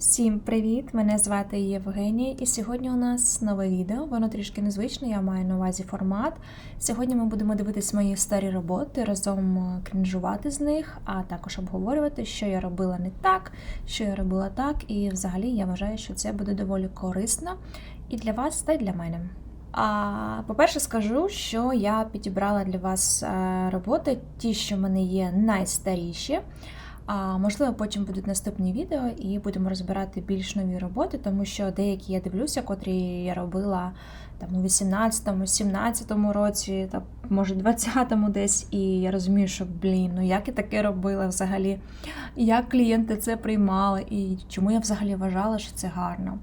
Всім привіт! Мене звати Євгенія, і сьогодні у нас нове відео. Воно трішки незвичне, я маю на увазі формат. Сьогодні ми будемо дивитись мої старі роботи, разом е, крінжувати з них, а також обговорювати, що я робила не так, що я робила так. І взагалі я вважаю, що це буде доволі корисно і для вас, та й для мене. А по-перше, скажу, що я підібрала для вас е, роботи, ті, що в мене є найстаріші. А можливо, потім будуть наступні відео і будемо розбирати більш нові роботи, тому що деякі я дивлюся, котрі я робила там у 18-му, 17-му році, та може 20-му десь, і я розумію, що блін, ну як я таке робила взагалі, як клієнти це приймали, і чому я взагалі вважала, що це гарно.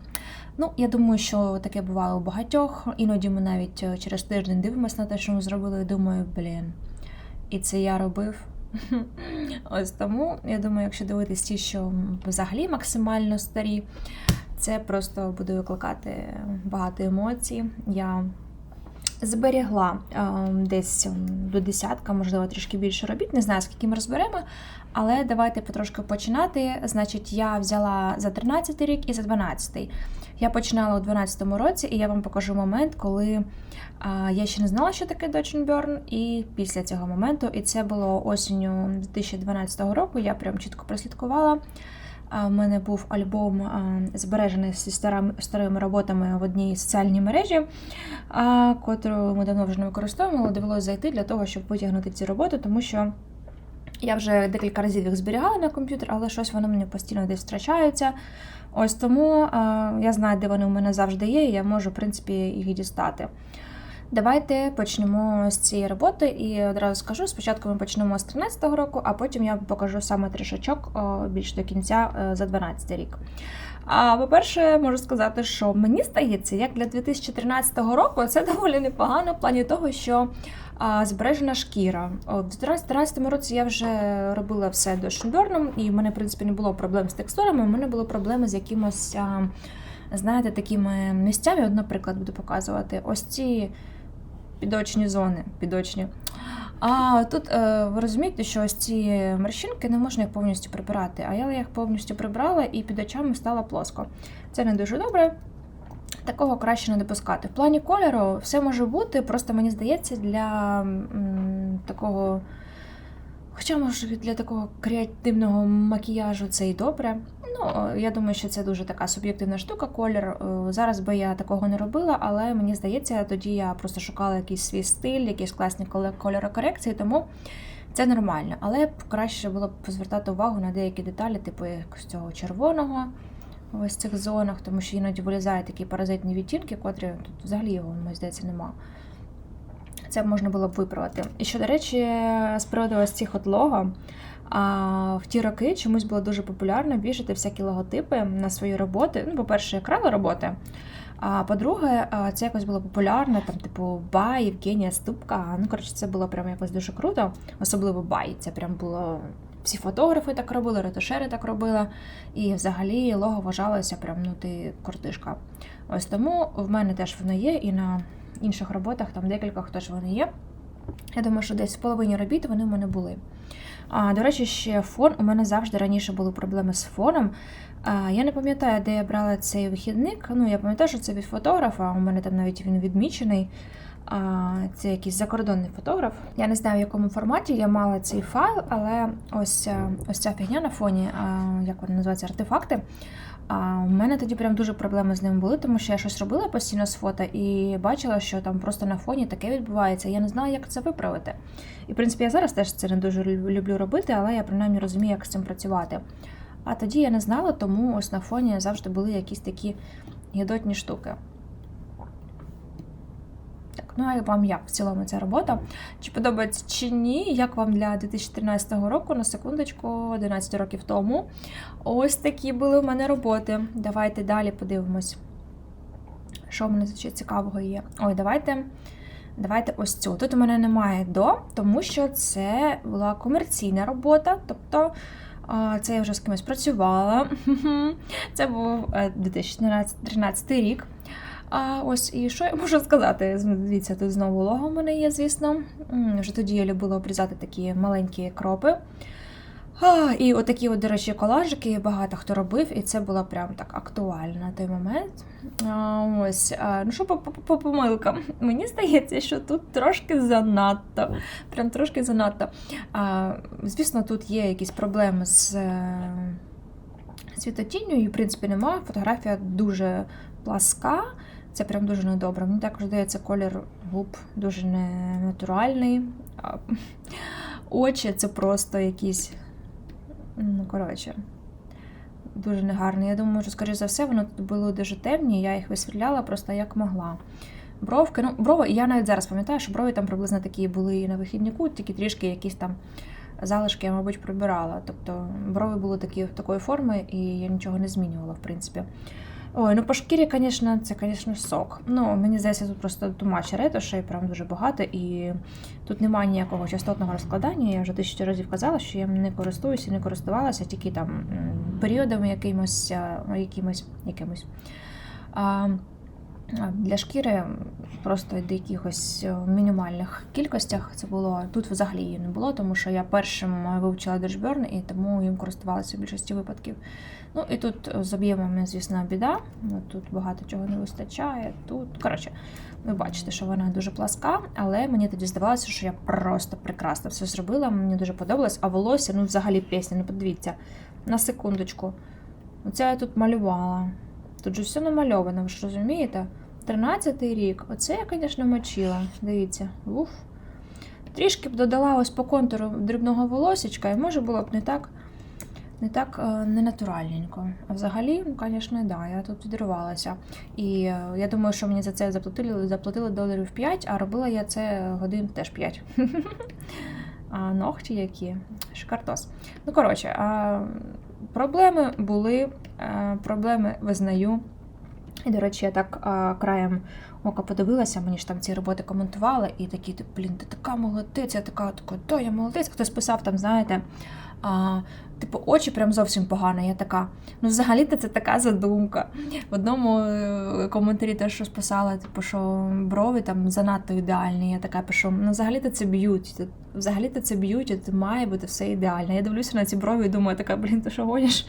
Ну, я думаю, що таке буває у багатьох. Іноді ми навіть е, через тиждень дивимося на те, що ми зробили, і думаю, блін, і це я робив. Ось тому, я думаю, якщо дивитись ті, що взагалі максимально старі, це просто буде викликати багато емоцій. Я зберігла е, десь до десятка, можливо, трішки більше робіт. Не знаю, скільки ми розберемо, але давайте потрошки починати. Значить, я взяла за 13 рік і за 12. Я починала у 12 році, і я вам покажу момент, коли а, я ще не знала, що таке Burn, і після цього моменту, і це було осінню 2012 року. Я прям чітко прослідкувала. У мене був альбом збережений зі старими роботами в одній соціальній мережі, котру ми давно вже не використовували. Довелося зайти для того, щоб витягнути ці роботи, тому що я вже декілька разів їх зберігала на комп'ютер, але щось воно мені постійно десь втрачається. Ось тому я знаю, де вони у мене завжди є, і я можу, в принципі, їх дістати. Давайте почнемо з цієї роботи і одразу скажу: спочатку ми почнемо з 13-го року, а потім я покажу саме трішачок більш до кінця е, за 12 рік. А по-перше, можу сказати, що мені здається, як для 2013 року це доволі непогано в плані того, що а, збережена шкіра. У 2013 році я вже робила все до Шенберном, і в мене, в принципі, не було проблем з текстурами, у мене були проблеми з якимось, а, знаєте, такими місцями. От, наприклад, буду показувати ось ці підочні зони. підочні. А тут е, ви розумієте, що ось ці морщинки не можна їх повністю прибирати, а я їх повністю прибрала і під очами стало плоско. Це не дуже добре. Такого краще не допускати. В плані кольору все може бути, просто мені здається, для м, такого. Хоча, може, для такого креативного макіяжу це і добре. Ну, я думаю, що це дуже така суб'єктивна штука, колір. Е, зараз би я такого не робила, але мені здається, тоді я просто шукала якийсь свій стиль, якісь класні кольорокорекції, тому це нормально. Але краще було б звертати увагу на деякі деталі, типу з цього червоного, ось цих зонах, тому що іноді вилізають такі паразитні відтінки, котрі тут взагалі його, мені здається, нема. Це можна було б виправити. І що, до речі, з приводу ось цих от лого, а в ті роки чомусь було дуже популярно вішати всякі логотипи на свої роботи. Ну, по-перше, я крала роботи. А по-друге, це якось було популярно, там, типу, Бай, Євгенія Ступка. Ну, коротше, це було прям якось дуже круто, особливо Бай. Це прям було. Всі фотографи так робили, ретушери так робили. І взагалі лого вважалося прям, ну, ти кортишка. Ось тому в мене теж воно є, і на інших роботах, там декількох теж вони є. Я думаю, що десь в половині робіт вони в мене були. А, До речі, ще фон. У мене завжди раніше були проблеми з фоном. А, Я не пам'ятаю, де я брала цей вихідник. Ну, я пам'ятаю, що це від фотографа, у мене там навіть він відмічений. А, Це якийсь закордонний фотограф. Я не знаю, в якому форматі я мала цей файл, але ось ось ця фігня на фоні, як вона називається, артефакти. А у мене тоді прям дуже проблеми з ним були, тому що я щось робила постійно з фото і бачила, що там просто на фоні таке відбувається. Я не знала, як це виправити. І, в принципі, я зараз теж це не дуже люблю робити, але я принаймні розумію, як з цим працювати. А тоді я не знала, тому ось на фоні завжди були якісь такі гідотні штуки. Ну, а вам як в цілому ця робота? Чи подобається чи ні? Як вам для 2013 року, на секундочку, 11 років тому? Ось такі були в мене роботи. Давайте далі подивимось, що в мене ще цікавого є. Ой, давайте. Давайте ось цю. Тут у мене немає до, тому що це була комерційна робота. Тобто це я вже з кимось працювала. Це був 2013 е, рік. А ось і що я можу сказати? Дивіться, тут знову лого в мене є, звісно. Вже тоді я любила обрізати такі маленькі кропи. А, і отакі, от, до речі, колажики багато хто робив, і це було прям так актуально на той момент. А, ось, а, ну що по, по, по помилкам? Мені здається, що тут трошки занадто. Прям трошки занадто. А, Звісно, тут є якісь проблеми з е, світотінню, і в принципі немає. Фотографія дуже пласка. Це прям дуже недобре. Мені також здається, колір губ дуже ненатуральний. Очі це просто якісь. Ну, коротше, дуже негарний. Я думаю, що, скоріш за все, воно тут були дуже темні, я їх висвітляла просто як могла. Бровки, ну, брови, я навіть зараз пам'ятаю, що брови там приблизно такі були і на вихіднику, тільки трішки якісь там залишки я, мабуть, прибирала. Тобто брови були такі, такої форми, і я нічого не змінювала, в принципі. Ой, ну по шкірі, звісно, це, звісно, сок. Ну, мені здається, тут просто тумач ретушей, прям дуже багато, і тут немає ніякого частотного розкладання. Я вже тисячу разів казала, що я не користуюся, не користувалася тільки там періодами якимось, якимось, якимось. Для шкіри просто в якихось мінімальних кількостях це було. Тут взагалі її не було, тому що я першим вивчила Держберн і тому їм користувалася в більшості випадків. Ну і тут з об'ємами, звісно, біда. Тут багато чого не вистачає. Тут, коротше, ви бачите, що вона дуже пласка, але мені тоді здавалося, що я просто прекрасно все зробила. Мені дуже подобалось, а волосся, ну взагалі пісня, ну подивіться, на секундочку. Оце я тут малювала. Тут же все намальовано, ви ж розумієте? 13-й рік. Оце я, звісно, мочила. Дивіться. Уф. Трішки б додала ось по контуру дрібного волосічка, і може було б не так не так е, ненатуральненько. А взагалі, ну, звісно, да, я тут підривалася. І е, я думаю, що мені за це заплатили заплатили доларів 5, а робила я це годин теж 5. А ногті які? Шикартос. Ну, коротше, проблеми були, е, проблеми визнаю. І, до речі, я так а, краєм ока подивилася, мені ж там ці роботи коментували, і такі, блін, ти така молодець, я така, така, то я молодець. Хтось писав там, знаєте, а, типу, очі прям зовсім погано. Я така. Ну, взагалі-то це така задумка. В одному е, коментарі теж писала, типу, що брови там занадто ідеальні. Я така пишу, ну взагалі-то це б'юті. Взагалі-то це б'юті, це має бути все ідеально. Я дивлюся на ці брови і думаю, така, блін, ти що гониш?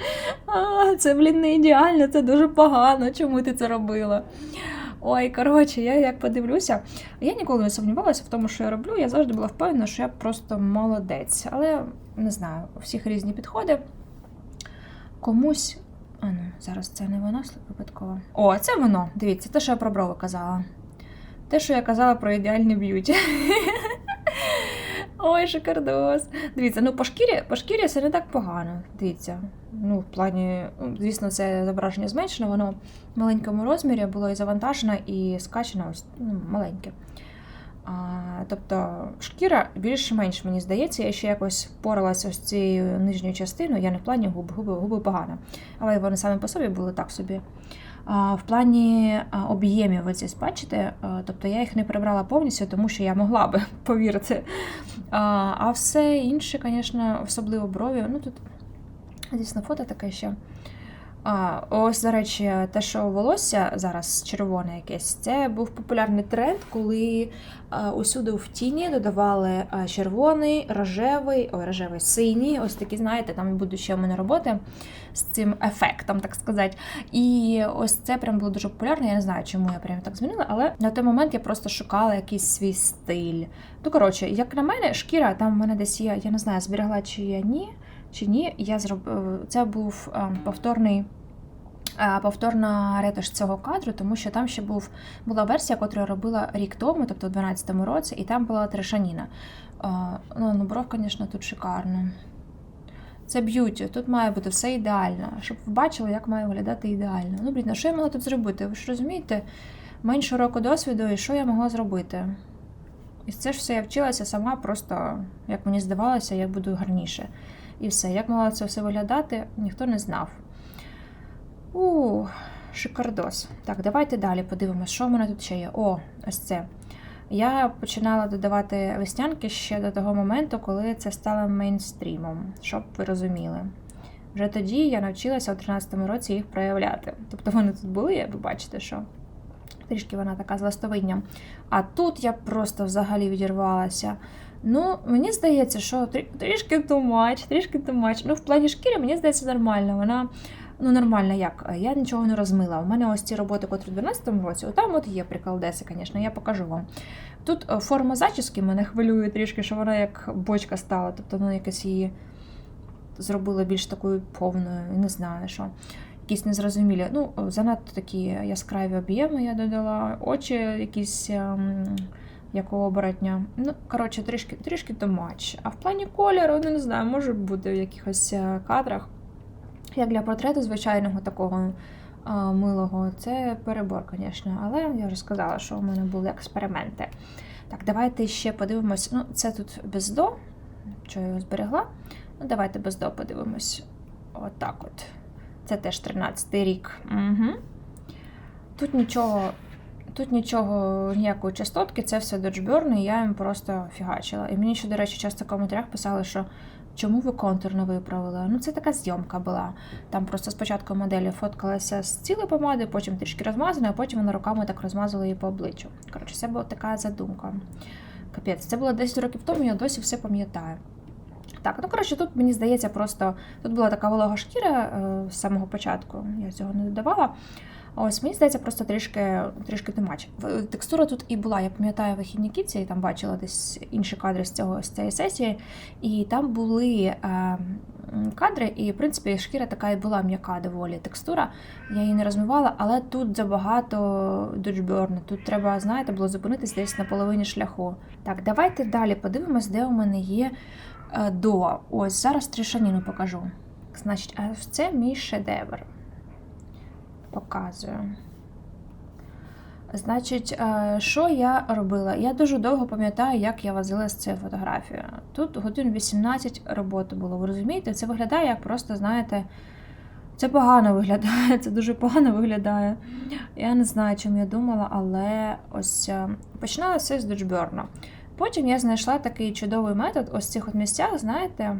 А, Це, блін, не ідеально, це дуже погано. Чому ти це робила? Ой, коротше, я як подивлюся, я ніколи не сумнівалася в тому, що я роблю. Я завжди була впевнена, що я просто молодець. Але не знаю, у всіх різні підходи. Комусь. А ну, зараз це не воно випадково. О, це воно. Дивіться, те, що я про брови казала. Те, що я казала про ідеальне б'юті. Ой, шикардос. Дивіться, ну по шкірі по шкірі це не так погано. Дивіться. Ну, в плані, ну, звісно, це зображення зменшено, воно в маленькому розмірі було і завантажено, і скачено ось ну, маленьке. А, Тобто шкіра більш-менш, мені здається, я ще якось поралася ось цією нижньою частиною, я не в плані губи, губи, губи погано. Але вони самі по собі були так собі. В плані об'ємів, ви ці бачите, тобто я їх не прибрала повністю, тому що я могла би, повірити. А все інше, звісно, особливо брові. Ну тут, звісно, фото таке ще. А, Ось, до речі, те, що волосся зараз червоне якесь, це був популярний тренд, коли а, усюди в тіні додавали червоний, рожевий, ой, рожевий, синій. Ось такі, знаєте, там будуть ще у мене роботи з цим ефектом, так сказати. І ось це прям було дуже популярно. Я не знаю, чому я прям так змінила, але на той момент я просто шукала якийсь свій стиль. Ну, коротше, як на мене, шкіра там в мене десь є, я не знаю, зберегла чи я ні. Чи ні, я зроб... це був повторний повторна ретуш цього кадру, тому що там ще був була версія, яку я робила рік тому, тобто у 12-му році, і там була трешаніна. Ну, ну бров, звісно, тут шикарно. Це б'юті, тут має бути все ідеально, щоб ви бачили, як має виглядати ідеально. Ну, блін, а що я могла тут зробити? Ви ж розумієте, менше року досвіду, і що я могла зробити? І це ж все я вчилася сама, просто, як мені здавалося, я буду гарніше. І все. Як мало це все виглядати, ніхто не знав. У, шикардос. Так, давайте далі подивимося, що в мене тут ще є. О, ось це. Я починала додавати веснянки ще до того моменту, коли це стало мейнстрімом, щоб ви розуміли. Вже тоді я навчилася у 13-му році їх проявляти. Тобто вони тут були, як ви бачите, що трішки вона така з ластовинням. А тут я просто взагалі відірвалася. Ну, мені здається, що трі- трішки тумач, трішки тумач. Ну, в плані шкіри, мені здається, нормально. Вона ну нормально як. Я нічого не розмила. У мене ось ці роботи, котрі в 12 році, там от є приколдеси, звісно, я покажу вам. Тут е, форма зачіски мене хвилює трішки, що вона як бочка стала, тобто ну, якось її зробила більш такою повною, не знаю що. Якісь незрозумілі. Ну, занадто такі яскраві об'єми я додала, очі якісь. ем, як у оборотня. Ну, коротше, трішки трішки то матч. А в плані кольору, ну не знаю, може бути в якихось е, кадрах. Як для портрету звичайного такого а, милого, це перебор, звісно. Але я вже сказала, що у мене були експерименти. Так, давайте ще подивимось. Ну, це тут без до, що я його зберегла. Ну, давайте без до подивимось. Отак от. Це теж 13-й рік. Угу. Тут нічого. Тут нічого, ніякої частотки, це все доджберн, і я їм просто фігачила. І мені ще, до речі, часто в коментарях писали, що чому ви контур не виправили? Ну, це така зйомка була. Там просто спочатку моделі фоткалася з цілої помади, потім трішки розмазана, а потім вона руками так розмазала її по обличчю. Коротше, це була така задумка. Капець, це було 10 років тому, я досі все пам'ятаю. Так, ну коротше, тут мені здається, просто тут була така волога шкіра е, з самого початку, я цього не додавала. Ось, мені здається, просто трішки трішки тимач. Текстура тут і була. Я пам'ятаю вихідні кіці, я там бачила десь інші кадри з цього з цієї сесії, і там були е, кадри, і в принципі шкіра така і була м'яка доволі текстура. Я її не розмивала, але тут забагато доджберну. Тут треба, знаєте, було зупинитись десь на половині шляху. Так, давайте далі подивимось, де у мене є е, до. Ось зараз трішаніну покажу. Значить, це мій шедевр показую. Значить, е, що я робила? Я дуже довго пам'ятаю, як я возила з цією фотографією. Тут годин 18 роботи було. Ви розумієте? Це виглядає як просто, знаєте, це погано виглядає, це дуже погано виглядає. Я не знаю, чим я думала, але ось е, починала все з доджберна. Потім я знайшла такий чудовий метод ось в цих от місцях, знаєте,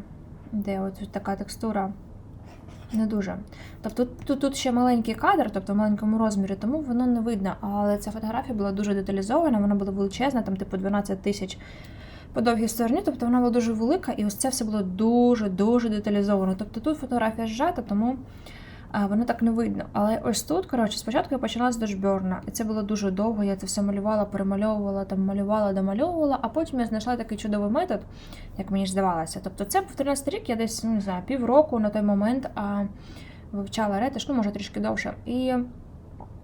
де от така текстура. Не дуже. Тобто тут, тут ще маленький кадр, тобто в маленькому розмірі, тому воно не видно. Але ця фотографія була дуже деталізована, вона була величезна, там типу 12 тисяч по довгій стороні, тобто вона була дуже велика, і ось це все було дуже-дуже деталізовано. Тобто тут фотографія зжата, тому воно так не видно. Але ось тут, коротше, спочатку я почала з дошберна, і це було дуже довго. Я це все малювала, перемальовувала, там малювала, домальовувала, а потім я знайшла такий чудовий метод, як мені здавалося. Тобто, це був 13 рік, я десь ну, не знаю, півроку на той момент а, вивчала ретиш, ну може трішки довше. І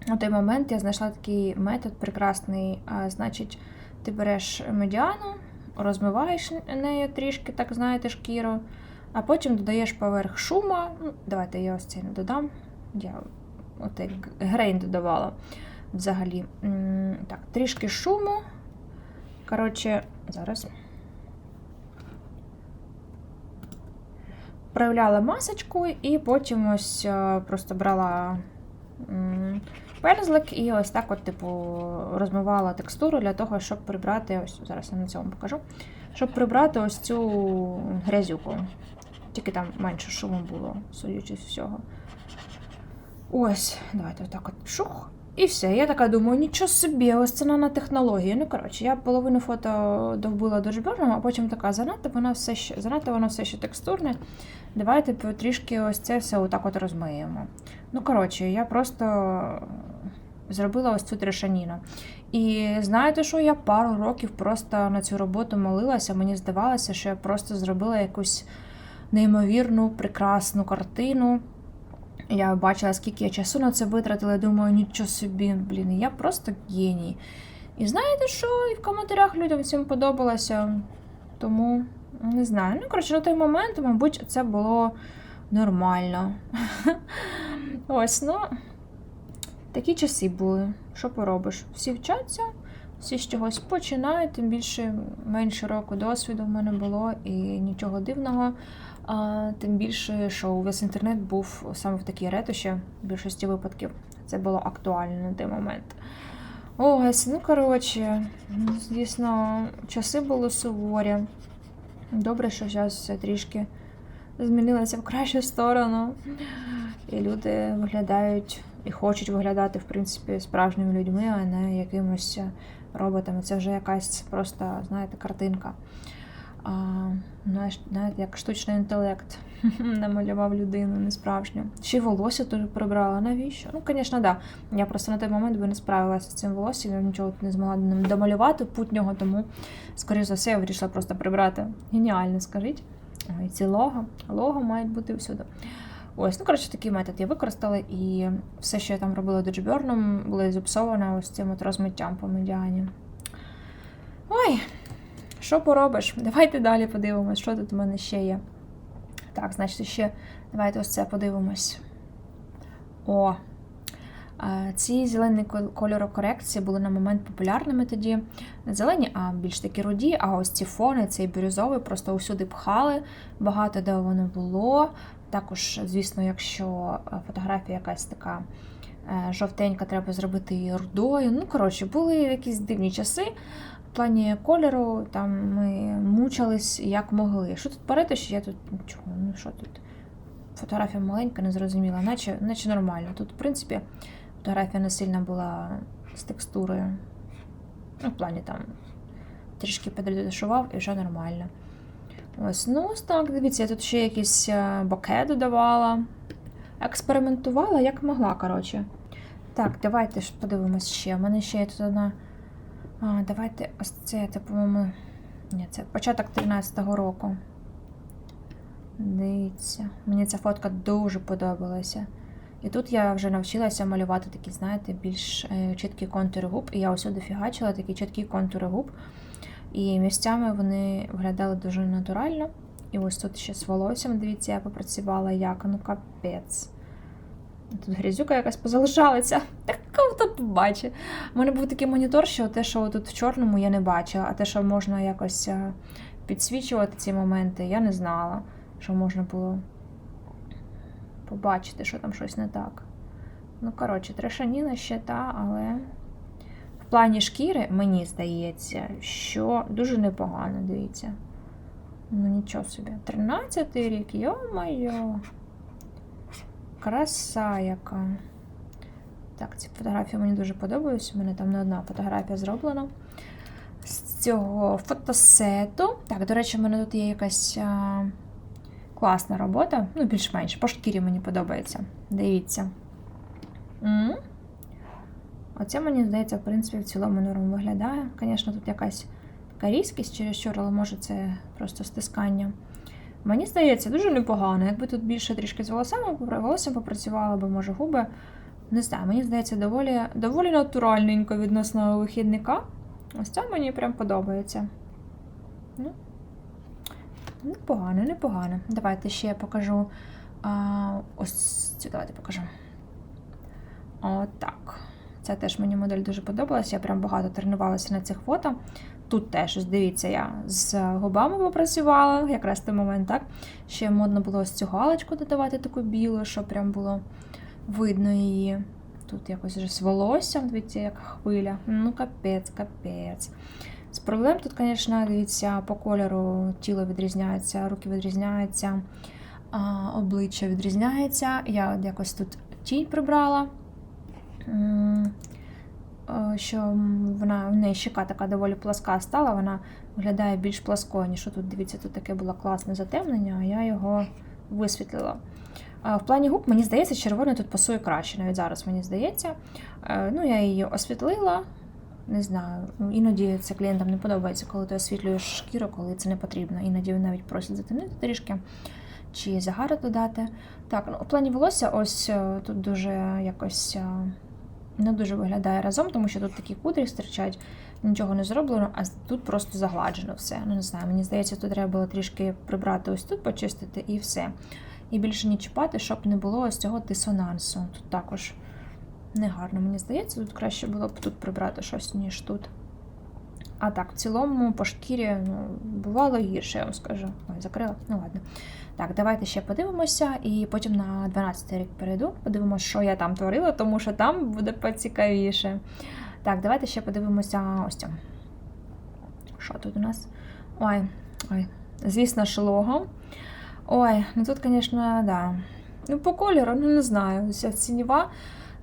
на той момент я знайшла такий метод прекрасний. А, Значить, ти береш медіану, розмиваєш нею трішки, так знаєте, шкіру. А потім додаєш поверх шума. Ну, Давайте я ось цей не додам. Я отей грейн додавала взагалі. Так, трішки шуму. Коротше, зараз. Проявляла масочку і потім ось е, просто брала пензлик і ось так, от, типу, розмивала текстуру для того, щоб прибрати, ось зараз я на цьому покажу, щоб прибрати ось цю грязюку. Тільки там менше шуму було, судячи з всього. Ось, давайте отак от шух. І все. Я така думаю, нічого собі, ось це нанотехнологія. Ну, коротше, я половину фото довбила дожберном, а потім така, занадто воно все ще занадто воно все ще текстурне. Давайте трішки ось це все отак от розмиємо. Ну, коротше, я просто зробила ось цю трешаніну. І знаєте, що я пару років просто на цю роботу молилася. Мені здавалося, що я просто зробила якусь неймовірну, прекрасну картину. Я бачила, скільки я часу на це витратила, думаю, нічого собі, блін, я просто геній. І знаєте що? І в коментарях людям всім подобалося. Тому не знаю. Ну, коротше, на той момент, мабуть, це було нормально. Ось, ну, такі часи були. Що поробиш? Всі вчаться, всі з чогось починають, тим більше менше року досвіду в мене було і нічого дивного. А, Тим більше, що увесь інтернет був саме в такій ретуші в більшості випадків. Це було актуально на той момент. Ось, ну коротше, звісно, часи були суворі. Добре, що зараз все трішки змінилося в кращу сторону. і люди виглядають і хочуть виглядати, в принципі, справжніми людьми, а не якимось роботами. Це вже якась просто, знаєте, картинка. Навіть як штучний інтелект намалював людину несправжню. Ще й волосся теж прибрала. Навіщо? Ну, звісно. Да. Я просто на той момент би не справилася з цим волоссям, я нічого не змогла домалювати путнього, тому, скоріш за все, я вирішила просто прибрати. Геніально, скажіть. І ці лого. Лого мають бути всюди. Ось, ну, коротше, такий метод я використала, і все, що я там робила доджберном, було зіпсовано ось цим от розмиттям по медіані. Ой, що поробиш? Давайте далі подивимось, що тут у мене ще є. Так, значить, ще давайте ось це подивимось. О! Ці зелені кольорокорекції були на момент популярними тоді. Не зелені, а більш такі руді. А ось ці фони, цей бірюзовий, просто усюди пхали, багато де воно було. Також, звісно, якщо фотографія якась така е, жовтенька, треба зробити її рудою. Ну, коротше, були якісь дивні часи. В плані кольору там ми мучились як могли. Що тут перетиш? Я тут нічого, ну що тут? Фотографія маленька, незрозуміла, наче наче нормально. Тут, в принципі, фотографія не сильно була з текстурою. Ну, в плані там трішки підредушував і вже нормально. Ось, ну ось так, дивіться, я тут ще якісь е, боке додавала. Експериментувала, як могла, коротше. Так, давайте ж подивимось ще. У мене ще є тут одна. А, Давайте ось це, це, по-моєму. Ні, це початок 13-го року. Дивіться, мені ця фотка дуже подобалася. І тут я вже навчилася малювати такі, знаєте, більш е, чіткі контури губ. І я ось сюди фігачила такі чіткі контури губ. І місцями вони виглядали дуже натурально. І ось тут ще з волоссям, дивіться, я попрацювала як, ну капець. Тут грязюка якась позалишалася. Так хто побачить. У мене був такий монітор, що те, що тут в чорному, я не бачила, а те, що можна якось е, підсвічувати ці моменти, я не знала, що можна було побачити, що там щось не так. Ну, коротше, трешаніна ще та, але в плані шкіри, мені здається, що дуже непогано, дивіться. Ну, нічого собі. 13-й рік, йо-моє. Краса яка. Так, ці фотографії мені дуже подобаються. У мене там не одна фотографія зроблена. З цього фотосету. Так, до речі, в мене тут є якась а, класна робота. Ну, більш-менш, по шкірі мені подобається. Дивіться. М -м Оце, мені здається, в принципі, в цілому норм виглядає. Звісно, тут якась така різкість чересчур, але може це просто стискання. Мені здається, дуже непогано. Якби тут більше трішки з волосами волоссям попрацювала, бо може губи. Не знаю, мені здається, доволі доволі натуральненько відносно вихідника. Ось це мені прям подобається. Ну, Непогано, непогано. Давайте ще я покажу. А, Ось цю давайте покажу. Отак. Це теж мені модель дуже подобалася. Я прям багато тренувалася на цих фото. Тут теж, дивіться, я з губами попрацювала, якраз той момент, так? Ще модно було ось цю галочку додавати таку білу, щоб прям було видно її. Тут якось вже з волоссям, дивіться, як хвиля. Ну, капець, капець. З проблем тут, звісно, дивіться, по кольору тіло відрізняється, руки відрізняються, обличчя відрізняється. Я якось тут тінь прибрала. Що вона в неї щека така доволі пласка стала, вона виглядає більш пласкою, ніж тут, дивіться, тут таке було класне затемнення, а я його висвітлила. В плані губ, мені здається, червоний тут пасує краще, навіть зараз мені здається. Е, ну, Я її освітлила. Не знаю, іноді це клієнтам не подобається, коли ти освітлюєш шкіру, коли це не потрібно. Іноді навіть просять затемнити трішки чи загару додати. Так, ну, у плані волосся, ось е, тут дуже якось е, не дуже виглядає разом, тому що тут такі кудрі стирчать, нічого не зроблено, а тут просто загладжено все. Ну, не знаю, мені здається, тут треба було трішки прибрати ось тут, почистити і все і більше не чіпати, щоб не було ось цього дисонансу. Тут також негарно, мені здається, тут краще було б тут прибрати щось, ніж тут. А так, в цілому, по шкірі ну, бувало гірше, я вам скажу. Ой, закрила? Ну ладно. Так, давайте ще подивимося, і потім на 12 рік перейду. Подивимося, що я там творила, тому що там буде поцікавіше. Так, давайте ще подивимося ось цьому. Що тут у нас? Ой, ой, звісно, шлого. Ой, ну тут, звісно, да. Ну, по кольору, ну не знаю. Ця цінєва,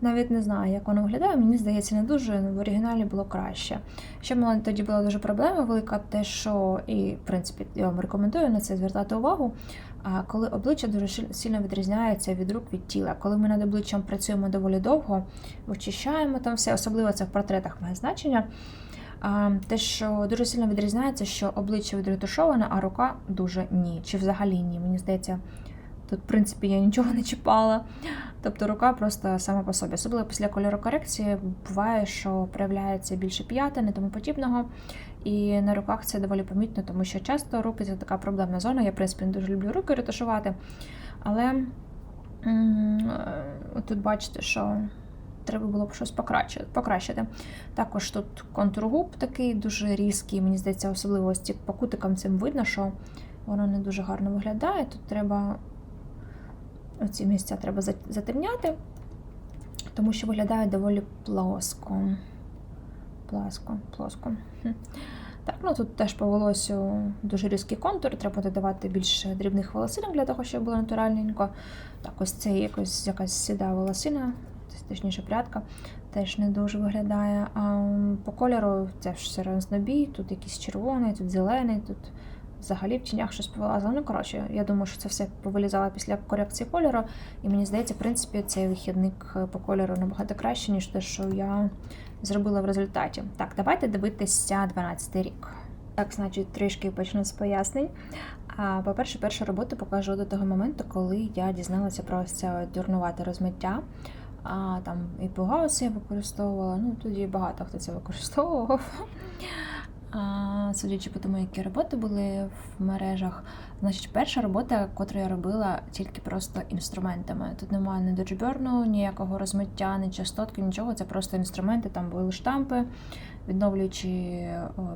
навіть не знаю, як вона виглядає. Мені здається, не дуже в оригіналі було краще. Ще мене тоді була дуже проблема велика, те, що, і, в принципі, я вам рекомендую на це звертати увагу. Коли обличчя дуже сильно відрізняється від рук від тіла. Коли ми над обличчям працюємо доволі довго, очищаємо там все, особливо це в портретах має значення. Те, що дуже сильно відрізняється, що обличчя відретушоване, а рука дуже ні. Чи взагалі ні. Мені здається, тут, в принципі, я нічого не чіпала. Тобто рука просто сама по собі. Особливо після кольорокорекції буває, що проявляється більше п'ятин і тому подібного. І на руках це доволі помітно, тому що часто руки це така проблемна зона. Я, в принципі, не дуже люблю руки ретушувати. Але тут бачите, що треба було б щось покращити. Також тут контур губ такий дуже різкий. Мені здається, особливо по кутикам цим видно, що воно не дуже гарно виглядає. Тут треба оці місця треба затемняти, тому що виглядає доволі плоско. Пласко, плоско. Так, ну тут теж по волосю дуже різкий контур, треба додавати більше дрібних волосинок для того, щоб було натуральненько. Так, ось це якось якась сіда волосина, точніше прядка, теж не дуже виглядає. А по кольору це ж все рознобій, тут якийсь червоний, тут зелений, тут взагалі в тінях щось повилазило. Ну, коротше, я думаю, що це все повилізало після корекції кольору. І мені здається, в принципі, цей вихідник е, по кольору набагато краще, ніж те, що я зробила в результаті. Так, давайте дивитися 12 рік. Так, значить, трішки почну з пояснень. А, По-перше, першу роботу покажу до того моменту, коли я дізналася про це дурнувате розмиття. А, там і Пугаус я використовувала, ну тоді багато хто це використовував. Судячи по тому, які роботи були в мережах. Значить, перша робота, яку я робила тільки просто інструментами. Тут немає ні доджберну, ніякого розмиття, ні частотки, нічого. Це просто інструменти, там були штампи, відновлюючі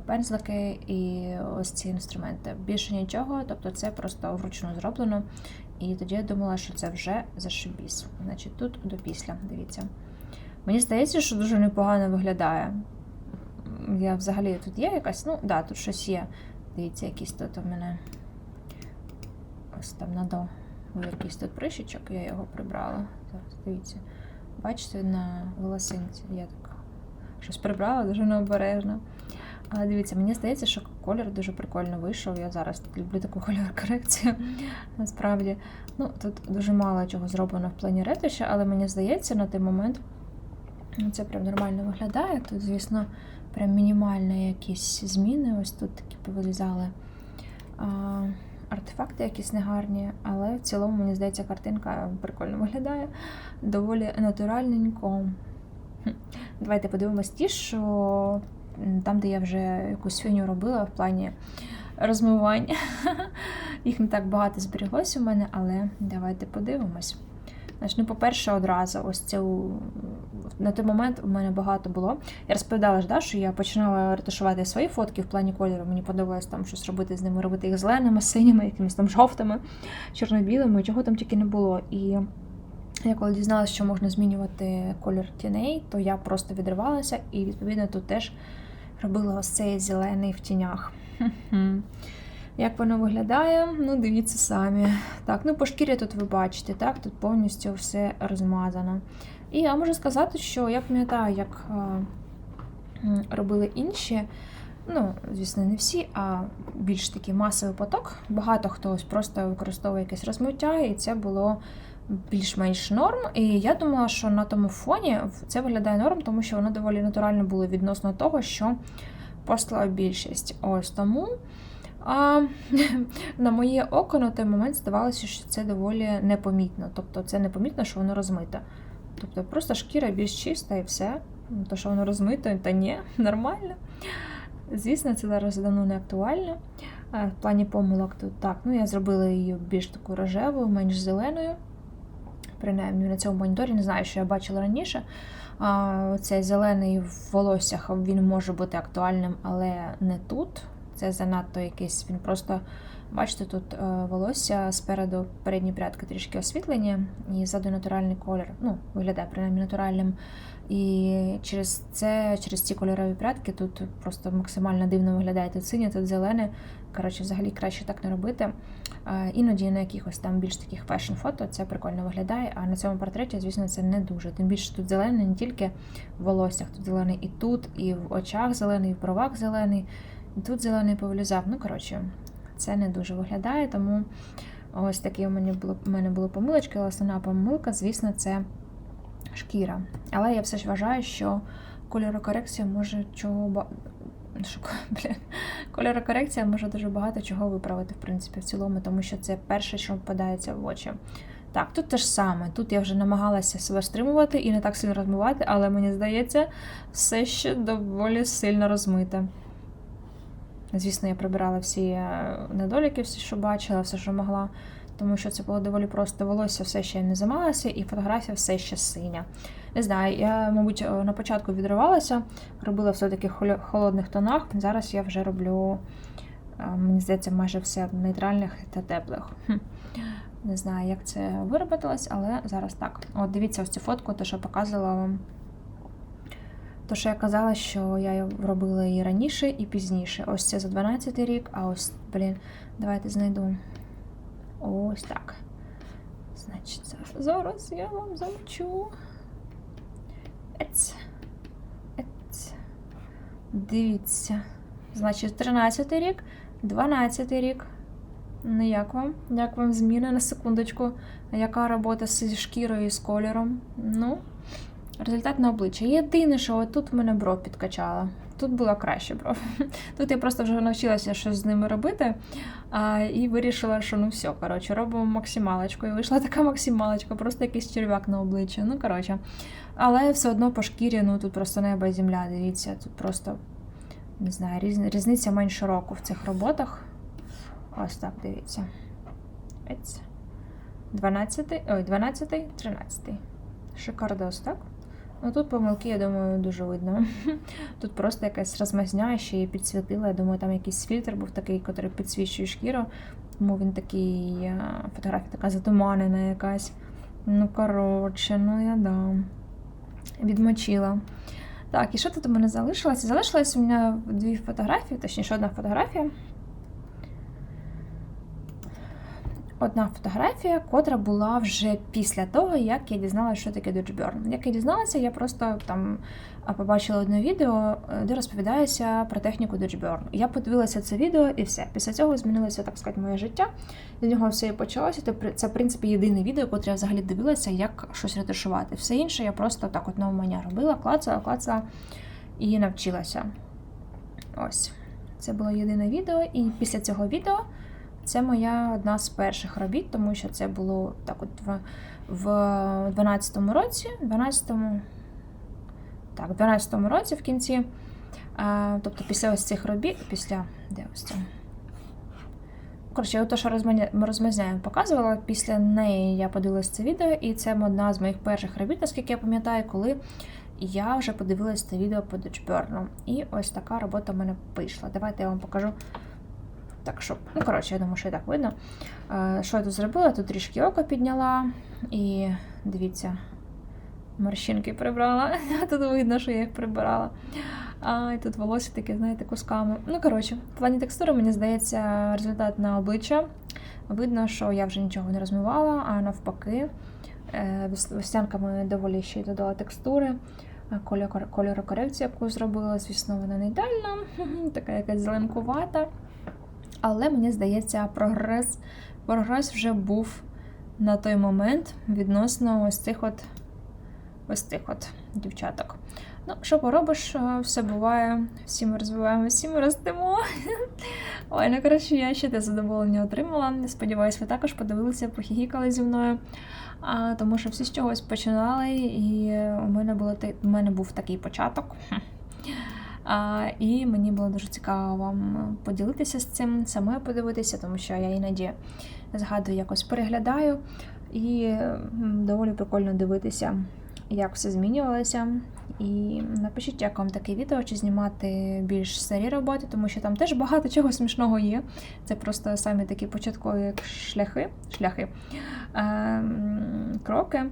пензлики і ось ці інструменти. Більше нічого, тобто це просто вручну зроблено. І тоді я думала, що це вже зашибіс. Значить, тут до після, дивіться. Мені здається, що дуже непогано виглядає. Я взагалі тут є якась, ну, да, тут щось є. Дивіться, якийсь тут у мене. Ось там надо якийсь тут прищичок, я його прибрала. Зараз дивіться. Бачите, на волосинці я так щось прибрала, дуже необережно. Але дивіться, мені здається, що колір дуже прикольно вийшов. Я зараз люблю таку кольор корекцію. Насправді, ну тут дуже мало чого зроблено в плані ретуші, але мені здається, на той момент ну, це прям нормально виглядає. Тут, звісно, прям мінімальні якісь зміни. Ось тут такі повилізали. Артефакти якісь негарні, але в цілому, мені здається, картинка прикольно виглядає. Доволі натуральненько. Давайте подивимось ті, що там, де я вже якусь фігню робила в плані розмивання. Їх не так багато зберіглося у мене, але давайте подивимось. Значить, ну, по-перше, одразу, ось цю на той момент у мене багато було. Я розповідала ж, да, що я починала ретушувати свої фотки в плані кольору. Мені подобалось там щось робити з ними, робити їх зеленими, синіми, якимись там жовтими, чорно-білими, чого там тільки не було. І я коли дізналася, що можна змінювати колір тіней, то я просто відривалася і, відповідно, тут теж робила ось цей зелений в тінях. Як воно виглядає, ну дивіться самі. Так, ну по шкірі тут ви бачите, так, тут повністю все розмазано. І я можу сказати, що я пам'ятаю, як е, робили інші. Ну, звісно, не всі, а більш такий масовий поток. Багато хто просто використовує якесь розмиття, і це було більш-менш норм. І я думала, що на тому фоні це виглядає норм, тому що воно доволі натурально було відносно того, що послала більшість. Ось тому. А на моє око на той момент здавалося, що це доволі непомітно. Тобто це непомітно, що воно розмите. Тобто просто шкіра більш чиста і все. То, що воно розмито, та ні, нормально. Звісно, це зараз давно не актуально. Е, В плані помилок тут так. Ну, я зробила її більш таку рожевою, менш зеленою. Принаймні на цьому моніторі не знаю, що я бачила раніше. Цей зелений в волоссях він може бути актуальним, але не тут. Це занадто якийсь. Він просто, бачите, тут е, волосся спереду передні прядки трішки освітлені, і ззаду натуральний колір. Ну, виглядає принаймні натуральним. І через це, через ці кольорові прядки, тут просто максимально дивно виглядає тут синє, тут зелене. Коротше, взагалі краще так не робити. Іноді на якихось там більш таких фешн-фото це прикольно виглядає, а на цьому портреті, звісно, це не дуже. Тим більше тут зелений не тільки в волоссях, тут зелений і тут, і в очах зелений, і в бровах зелений, тут зелений повилізав. Ну, коротше, це не дуже виглядає, тому ось такі у мене було, у мене були помилочки, але основна помилка, звісно, це шкіра. Але я все ж вважаю, що кольорокорекція може чого кольорокорекція може дуже багато чого виправити, в принципі, в цілому, тому що це перше, що впадається в очі. Так, тут те ж саме. Тут я вже намагалася себе стримувати і не так сильно розмивати, але мені здається, все ще доволі сильно розмите. Звісно, я прибирала всі е, недоліки, все, що бачила, все, що могла, тому що це було доволі просто. Волосся все ще не замалося, і фотографія все ще синя. Не знаю, я, мабуть, е, на початку відривалася, робила все в таких холодних тонах. Зараз я вже роблю, е, мені здається, майже все в нейтральних та теплих. Не знаю, як це виробилось, але зараз так. От дивіться ось цю фотку, те, що показувала вам. То, що я казала, що я її робила і раніше, і пізніше. Ось це за 12 рік, а ось, блін, давайте знайду. Ось так. Значить, зараз- я вам замчу. Ец. Ец. Дивіться. Значить, 13 рік, 12 рік. Ну, як вам? Як вам зміни на секундочку? Яка робота з шкірою і з кольором? Ну, результат на обличчя. Єдине, що отут в мене бров підкачала. Тут була краще бров. Тут я просто вже навчилася щось з ними робити. А, і вирішила, що ну все, коротше, робимо максималочку. І вийшла така максималочка, просто якийсь черв'як на обличчі. Ну, коротше. Але все одно по шкірі, ну тут просто небо і земля, дивіться, тут просто не знаю, різ... різниця менше року в цих роботах. Ось так, дивіться. Ось. 12, ой, 12, 13. Шикардос, так? Ну тут помилки, я думаю, дуже видно. Тут просто якась розмазня, ще її підсвітила. Я думаю, там якийсь фільтр був такий, який підсвічує шкіру. Тому він такий, е, фотографія така затуманена якась. Ну, коротше, ну я дам. Відмочила. Так, і що тут у мене залишилося? Залишилось у мене дві фотографії, точніше, одна фотографія. Одна фотографія, котра була вже після того, як я дізналася, що таке Dodgebburn. Як я дізналася, я просто там побачила одне відео, е, де розповідається про техніку Dodgebburn. Я подивилася це відео і все. Після цього змінилося, так сказати, моє життя. З нього все і почалося. Це, в принципі, єдине відео, котре я взагалі дивилася, як щось ретушувати. Все інше я просто так от навмання робила, клацала, клацала і навчилася. Ось. Це було єдине відео, і після цього відео це моя одна з перших робіт, тому що це було так от в, в 12-му році, 12-му, так, в 12-му році в кінці. А, тобто після ось цих робіт, після де ось це? Коротше, то, що розмазня- розмазняю, показувала, після неї я подивилася це відео, і це одна з моїх перших робіт, наскільки я пам'ятаю, коли я вже подивилася це відео по Дочберну. І ось така робота в мене вийшла. Давайте я вам покажу. Так, щоб, ну, коротше, я думаю, що і так видно. Е, Що я тут зробила? Тут трішки око підняла, і дивіться, морщинки прибрала. Тут видно, що я їх прибирала. А, і тут волосся таке, знаєте, кусками. Ну, коротше, в плані текстури, мені здається, результат на обличчя. Видно, що я вже нічого не розмивала, а навпаки, е, веснянками доволі ще й додала текстури. Е, кольор- Кольорокорекцію, яку зробила, звісно, вона не ідеальна, така якась зеленкувата. Але мені здається, прогрес, прогрес вже був на той момент відносно ось цих от ось цих от дівчаток. Ну, що поробиш, е, все буває, всі ми розвиваємо, всі ми ростемо. Ой, ну коротше, я ще те задоволення отримала. Сподіваюсь, ви також подивилися, похігікали зі мною. А, тому що всі з чогось починали, і у мене, було, у мене був такий початок. І мені було дуже цікаво вам поділитися з цим, самою подивитися, тому що я іноді згадую, якось переглядаю, і доволі прикольно дивитися, як все змінювалося, І напишіть, як вам таке відео, чи знімати більш старі роботи, тому що там теж багато чого смішного є. Це просто самі такі початкові шляхи, шляхи ем, кроки.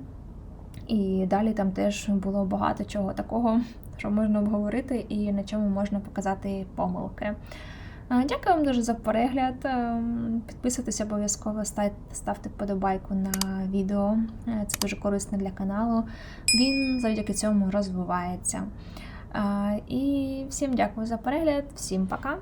І далі там теж було багато чого такого, що можна обговорити і на чому можна показати помилки. Е, Дякую вам дуже за перегляд. Ем, Підписуйтесь обов'язково, ставте вподобайку на відео. Е, Це дуже корисно для каналу. Він завдяки цьому розвивається. Е, І всім дякую за перегляд, всім пока!